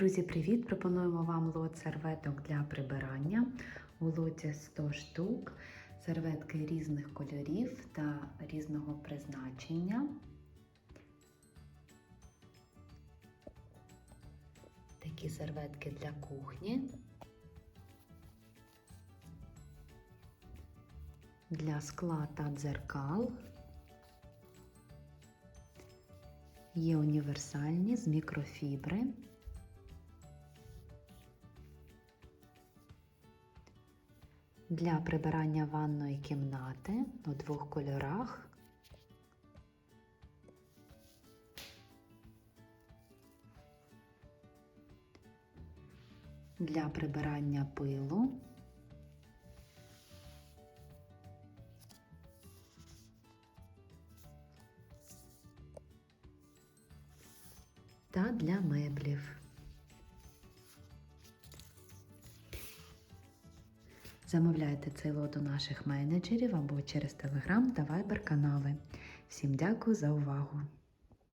Друзі, привіт! Пропонуємо вам лот серветок для прибирання. У лоті 100 штук, серветки різних кольорів та різного призначення. Такі серветки для кухні. Для скла та дзеркал. Є універсальні з мікрофібри. Для прибирання ванної кімнати у двох кольорах. Для прибирання пилу. Та для меблів. Замовляйте цей лот у наших менеджерів або через Telegram та Viber канали. Всім дякую за увагу!